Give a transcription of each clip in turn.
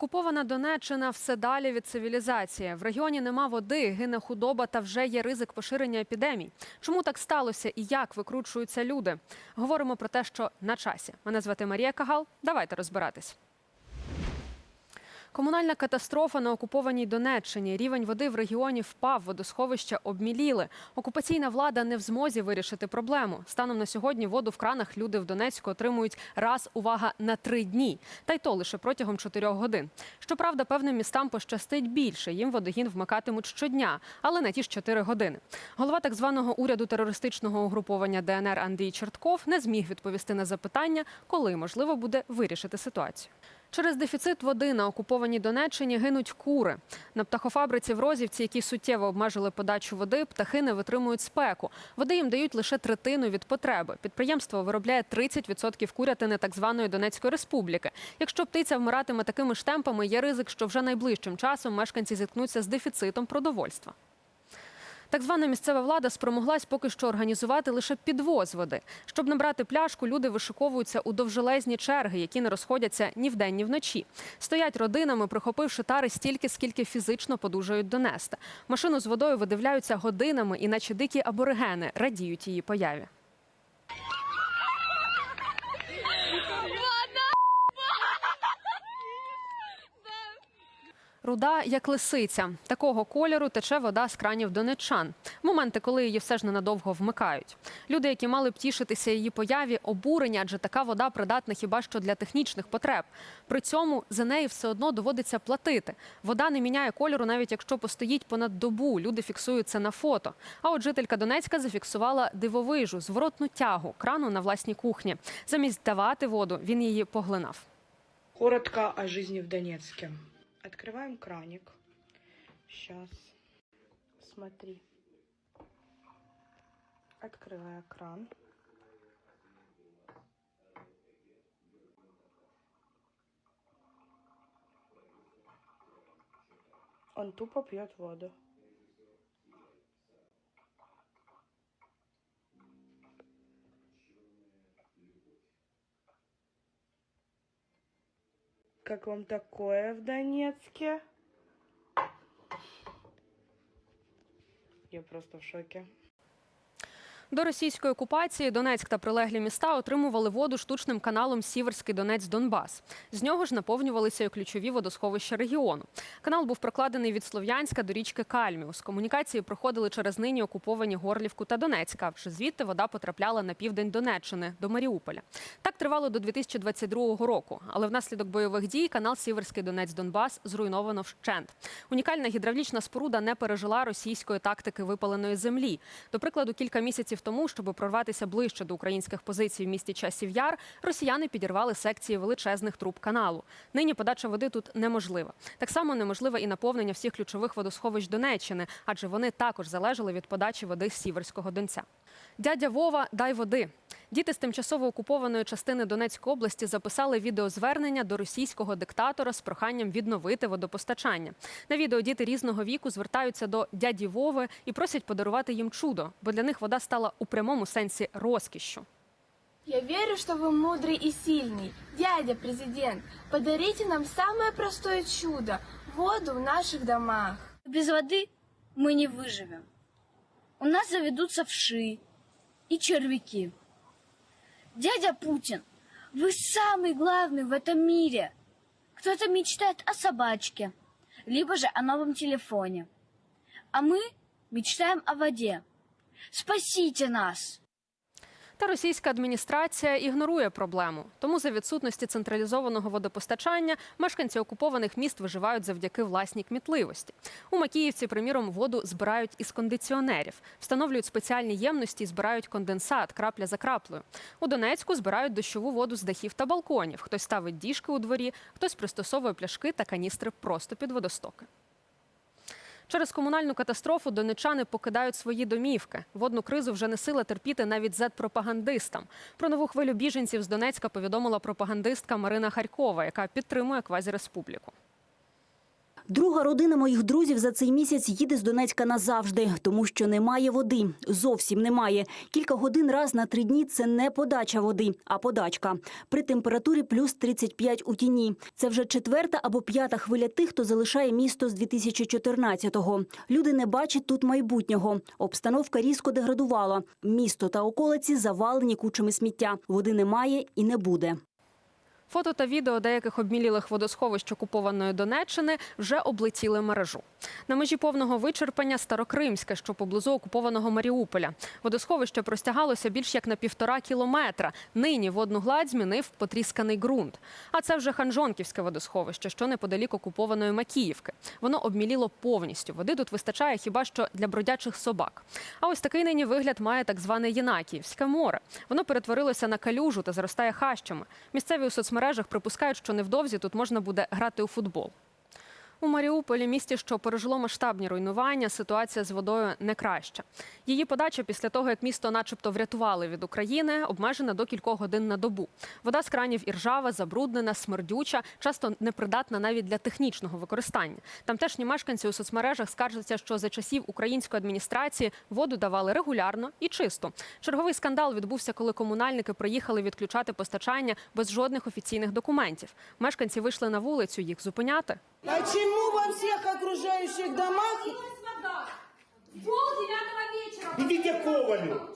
Окупована Донеччина все далі від цивілізації. В регіоні нема води, гине худоба та вже є ризик поширення епідемій. Чому так сталося і як викручуються люди? Говоримо про те, що на часі. Мене звати Марія Кагал. Давайте розбиратись. Комунальна катастрофа на окупованій Донеччині. Рівень води в регіоні впав, водосховища обміліли. Окупаційна влада не в змозі вирішити проблему. Станом на сьогодні воду в кранах люди в Донецьку отримують раз, увага, на три дні. Та й то лише протягом чотирьох годин. Щоправда, певним містам пощастить більше. Їм водогін вмикатимуть щодня, але на ті ж чотири години. Голова так званого уряду терористичного угруповання ДНР Андрій Чертков не зміг відповісти на запитання, коли можливо буде вирішити ситуацію. Через дефіцит води на окупованій Донеччині гинуть кури. На птахофабриці в Розівці, які суттєво обмежили подачу води, птахи не витримують спеку. Води їм дають лише третину від потреби. Підприємство виробляє 30% курятини так званої Донецької республіки. Якщо птиця вмиратиме такими ж темпами, є ризик, що вже найближчим часом мешканці зіткнуться з дефіцитом продовольства. Так звана місцева влада спромоглась поки що організувати лише підвоз води. Щоб набрати пляшку, люди вишиковуються у довжелезні черги, які не розходяться ні вдень, ні вночі. Стоять родинами, прихопивши тари стільки, скільки фізично подужають донести. Машину з водою видивляються годинами, і наче дикі аборигени радіють її появі. Руда як лисиця. Такого кольору тече вода з кранів донеччан. Моменти, коли її все ж ненадовго вмикають. Люди, які мали б тішитися її появі, обурені, адже така вода придатна хіба що для технічних потреб. При цьому за неї все одно доводиться платити. Вода не міняє кольору, навіть якщо постоїть понад добу. Люди фіксують це на фото. А от жителька Донецька зафіксувала дивовижу, зворотну тягу крану на власній кухні. Замість давати воду, він її поглинав. Коротко о жизни в Донецке. Открываем краник. Сейчас. Смотри. Открываю кран. Он тупо пьет воду. Как вам такое в Донецке? Я просто в шоке. До російської окупації Донецьк та прилеглі міста отримували воду штучним каналом Сіверський Донець Донбас. З нього ж наповнювалися і ключові водосховища регіону. Канал був прокладений від Слов'янська до річки Кальміус. Комунікації проходили через нині окуповані Горлівку та Донецька. Вже звідти вода потрапляла на південь Донеччини до Маріуполя. Так тривало до 2022 року. Але внаслідок бойових дій канал Сіверський Донець Донбас зруйновано вщент. Унікальна гідравлічна споруда не пережила російської тактики випаленої землі. До прикладу, кілька місяців тому, щоб прорватися ближче до українських позицій в місті Часів Яр, росіяни підірвали секції величезних труб каналу. Нині подача води тут неможлива. Так само неможливе і наповнення всіх ключових водосховищ Донеччини, адже вони також залежали від подачі води з Сіверського Донця. Дядя Вова, дай води. Діти з тимчасово окупованої частини Донецької області записали відеозвернення до російського диктатора з проханням відновити водопостачання. На відео діти різного віку звертаються до дяді Вови і просять подарувати їм чудо, бо для них вода стала у прямому сенсі розкішшю. Я верю, что вы мудрый и сильный. Дядя президент, подарите нам самое простое чудо – воду в наших домах. Без воды мы не выживем. У нас заведутся вши и червяки. Дядя Путин, вы самый главный в этом мире. Кто-то мечтает о собачке, либо же о новом телефоне. А мы мечтаем о воде. Спасите нас! Та російська адміністрація ігнорує проблему. Тому за відсутності централізованого водопостачання мешканці окупованих міст виживають завдяки власній кмітливості. У Макіївці, приміром, воду збирають із кондиціонерів, встановлюють спеціальні ємності і збирають конденсат крапля за краплею. У Донецьку збирають дощову воду з дахів та балконів. Хтось ставить діжки у дворі, хтось пристосовує пляшки та каністри просто під водостоки. Через комунальну катастрофу донечани покидають свої домівки. Водну кризу вже не сила терпіти навіть зет-пропагандистам. Про нову хвилю біженців з Донецька повідомила пропагандистка Марина Харькова, яка підтримує квазіреспубліку. Друга родина моїх друзів за цей місяць їде з Донецька назавжди, тому що немає води. Зовсім немає. Кілька годин раз на три дні це не подача води, а подачка. При температурі плюс 35 у тіні. Це вже четверта або п'ята хвиля тих, хто залишає місто з 2014-го. Люди не бачать тут майбутнього. Обстановка різко деградувала. Місто та околиці завалені кучами сміття. Води немає і не буде. Фото та відео деяких обмілілих водосховищ окупованої Донеччини вже облетіли мережу. На межі повного вичерпання Старокримське, що поблизу окупованого Маріуполя. Водосховище простягалося більш як на півтора кілометра. Нині водну гладь змінив потрісканий ґрунт. А це вже Ханжонківське водосховище, що неподалік окупованої Макіївки. Воно обміліло повністю. Води тут вистачає хіба що для бродячих собак. А ось такий нині вигляд має так зване Єнакіївське море. Воно перетворилося на калюжу та заростає хащами. Місцеві у соцмережах припускають, що невдовзі тут можна буде грати у футбол. У Маріуполі, місті, що пережило масштабні руйнування, ситуація з водою не краща. Її подача після того, як місто, начебто, врятували від України, обмежена до кількох годин на добу. Вода з кранів іржава, забруднена, смердюча, часто непридатна навіть для технічного використання. Тамтешні мешканці у соцмережах скаржаться, що за часів української адміністрації воду давали регулярно і чисто. Черговий скандал відбувся, коли комунальники приїхали відключати постачання без жодних офіційних документів. Мешканці вийшли на вулицю їх зупиняти. Почему во всех окружающих домах пол Идите к Ковалю.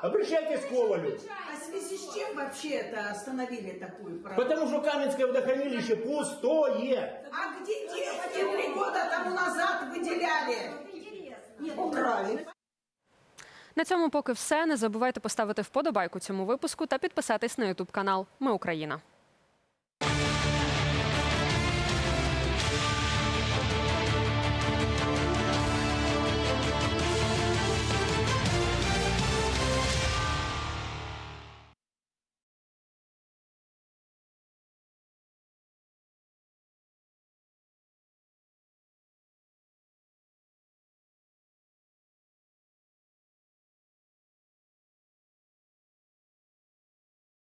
Обращайтесь к Ковалю. а в связи с чем вообще это остановили такую программу? Потому что Каменское водохранилище пустое. А где деньги три года тому назад выделяли? Украли. На цьому поки все. Не забувайте поставити вподобайку цьому випуску та підписатись на Ютуб канал Ми Україна.